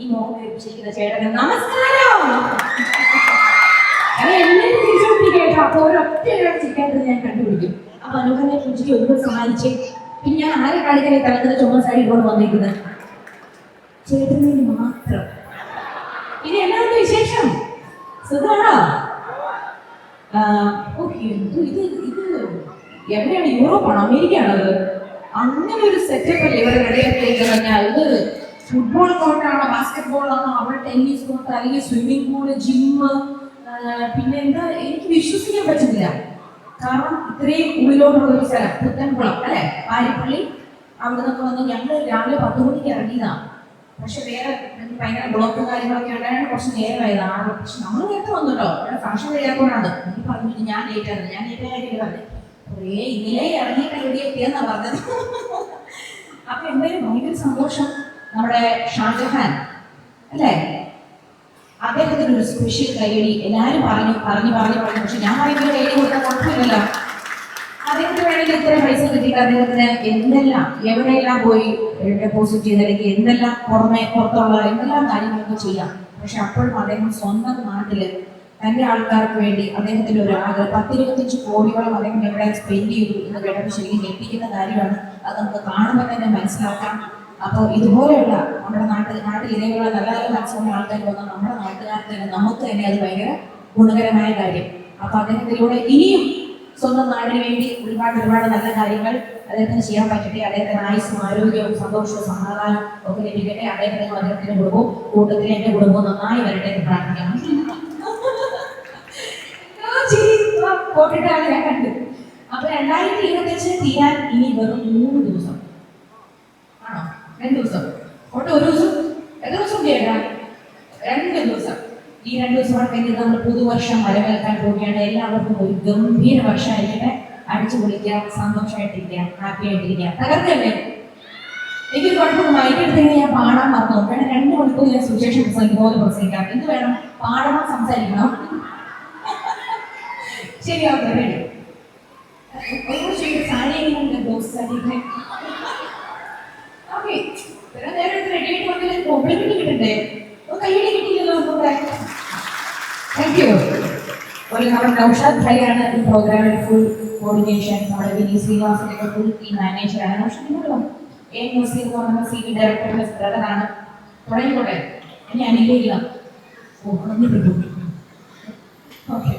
ഈ മോൻ വിളിച്ചിരിക്കുന്ന ചേട്ടന് നമസ്കാരം. എല്ലാവരും തിരിച്ചുപിടിക്കുക കേട്ടോ. അപ്പൊ ഒരൊറ്റ ചിരിക്കാത്തത് ഞാൻ കണ്ടുപിടിക്കും. അപ്പൊ അനുഗ്രഹത്തെ കുറിച്ചിട്ട് ഒരുപാട് സഹായിച്ച്. പിന്നെ ഞാൻ ആരെ കാണിക്കാൻ തലത്തിൽ ചുമ സാരി കൊണ്ട് വന്നിരിക്കുന്നത് ചേട്ടന് മാത്രം. ഇനി എല്ലാവരുടെ വിശേഷം? സുഖമാണോ ഓക്കെ ഇത്? ഇത് എവിടെയാണ്? യൂറോപ്പാണോ? അമേരിക്കയാണോ അത്? അങ്ങനെ ഒരു സെറ്റപ്പ് അല്ലേ ഇവിടെ റെഡിയാക്കി കഴിഞ്ഞാൽ അത് ഫുട്ബോൾ കോർട്ടാണോ ബാസ്കറ്റ് ആണോ? അവിടെ ടെന്നീസ് കോർട്ട് അല്ലെങ്കിൽ സ്വിമ്മിംഗ് പൂൾ ജിമ്മ് പിന്നെ എന്താ? എനിക്ക് വിശ്വസിക്കാൻ പറ്റുന്നില്ല. കാരണം ഇത്രയും ഉള്ളിലോട്ടുള്ള ഒരു സ്ഥലം പുത്തൻകുളം അല്ലെ? പാരിപ്പള്ളി. അവിടെ നിന്നൊക്കെ വന്ന് ഞങ്ങൾ രാവിലെ പത്ത് മണിക്ക് ഇറങ്ങിയതാണ് പക്ഷെ വേറെ ഭയങ്കര ബ്ലോക്കും കാര്യങ്ങളൊക്കെ ഉണ്ടായിരുന്നു കുറച്ച് നേരമായതാണ് പക്ഷെ നമ്മൾ നേരത്തെ വന്നു ഇവിടെ ഫംഗ്ഷൻ കഴിയാത്തതുകൊണ്ടാണ്. എനിക്ക് ഞാൻ ലേറ്റ് ആയിരുന്നു. ഞാൻ ലേറ്റ് ആയിട്ട് കുറേ ഇന്നലെ ഇറങ്ങിയിട്ട് എത്തിയെന്നാ പറഞ്ഞത്. അപ്പൊ എന്തായാലും ഭയങ്കര സന്തോഷം നമ്മുടെ ഷാജഹാൻ അല്ലേ? അദ്ദേഹത്തിന് ഒരു സ്പെഷ്യൽ കൈയടി എല്ലാവരും പറഞ്ഞു പറഞ്ഞു പറഞ്ഞു പറഞ്ഞു. പക്ഷെ ഞാൻ പറയുമ്പോൾ കൈയടി കൊടുത്താൽ കുഴപ്പമില്ലല്ലോ. അദ്ദേഹത്തിന് വേണ്ടി ഇത്ര പൈസ കിട്ടിയിട്ട് അദ്ദേഹത്തിന് എന്തെല്ലാം എവിടെയെല്ലാം പോയി ഡെപ്പോസിറ്റ് ചെയ്തില്ലെങ്കിൽ എന്തെല്ലാം പുറമെ പുറത്തുള്ള എന്തെല്ലാം കാര്യങ്ങളൊക്കെ ചെയ്യാം. പക്ഷെ അപ്പോഴും അദ്ദേഹം സ്വന്തം നാട്ടിൽ തന്റെ ആൾക്കാർക്ക് വേണ്ടി അദ്ദേഹത്തിന്റെ ഒരു ആഗ്രഹം. പത്തിരുപത്തഞ്ച് കോടിയോളം അദ്ദേഹം എവിടെ സ്പെൻഡ് ചെയ്തു എന്ന് കേട്ടപ്പോൾ ശരിക്കും ഞെട്ടിക്കുന്ന കാര്യമാണ്. അത് നമുക്ക് കാണുമ്പോൾ തന്നെ മനസ്സിലാക്കാം. അപ്പോൾ ഇതുപോലെയുള്ള നമ്മുടെ നാട്ടിൽ നാട്ടിൽ ഇതേപോലെ നല്ല നല്ല മനസ്സിലുള്ള ആൾക്കാർ വന്നാൽ നമ്മുടെ നാട്ടുകാർക്ക് തന്നെ നമുക്ക് തന്നെ അത് ഭയങ്കര ഗുണകരമായ കാര്യം. അപ്പൊ അദ്ദേഹത്തിലൂടെ ഇനിയും സ്വന്തം നാടിന് വേണ്ടി ഒരുപാട് ഒരുപാട് നല്ല കാര്യങ്ങൾ അദ്ദേഹത്തിന് ചെയ്യാൻ പറ്റട്ടെ. അദ്ദേഹത്തിന് ആയുസ്സും ആരോഗ്യവും സന്തോഷവും സമാധാനവും ഒക്കെ ലഭിക്കട്ടെ. അദ്ദേഹത്തിനും അദ്ദേഹത്തിന്റെ കുടുംബവും കൂട്ടത്തിൽ എന്റെ കുടുംബവും നന്നായി വരട്ടെ എന്ന് പ്രാർത്ഥിക്കാം. പോട്ടിട്ടാണ് ഞാൻ കണ്ടത്. അപ്പൊ രണ്ടായിരത്തി ഇരുപത്തഞ്ച് തീരാൻ ഇനി വെറും മൂന്ന് ദിവസം. ആണോ? രണ്ട് ദിവസം. ഒട്ട് ഒരു ദിവസം എത്ര ദിവസം കേട്ടാ രണ്ട് ദിവസം. ഈ രണ്ട് ദിവസം കഴിഞ്ഞ് നമ്മൾ പുതുവർഷം വരവേൽക്കാൻ പോവുകയാണ്. എല്ലാവർക്കും ഒരു ഗംഭീര വർഷമായിരിക്കട്ടെ. അടിച്ചു പൊളിക്കുക സന്തോഷമായിട്ടിരിക്കുക ഹാപ്പി ആയിട്ടിരിക്കുക തകർക്കല്ലേ? എനിക്ക് കുഴപ്പമില്ല മൈക്ക് എടുത്തെങ്കിൽ ഞാൻ പാടാൻ മറന്നു കാരണം രണ്ട് മണിക്കൂർ ഞാൻ സുശേഷം പ്രസംഗിക്കും പ്രസംഗിക്കാം. എന്ത് വേണം? പാടണം സംസാരിക്കണം. ശരി ഓക്കെ റെഡി ഒരു ചെയ്ത് സാരി എങ്ങനെയുണ്ട് ബ്ലൗസ് സാരി ഓക്കെ ഇത്ര നേരം റെഡി ആയിട്ട് വന്നതിൽ കോംപ്ലിമെന്റ് കിട്ടണ്ടേ ഒന്ന് കയ്യടി കിട്ടിയില്ലല്ലോ ഒന്നുകൂടെ താങ്ക് യു ഒരു നമ്മുടെ നൗഷാദ് ഭായിയാണ് ഈ പ്രോഗ്രാമിൽ ഫുൾ കോർഡിനേഷൻ നമ്മുടെ വിനീത് ശ്രീനിവാസന്റെ ഫുൾ ടീം മാനേജറാണ് നൗഷാദ് നിങ്ങളോ എ ന്യൂസിൽ എന്ന് പറഞ്ഞ സി വി ഡയറക്ടറുടെ ബ്രദറാണ് തുടങ്ങിക്കോട്ടെ എന്നെ അനുഗ്രഹിക്കണം ഓ പറഞ്ഞു ഓക്കെ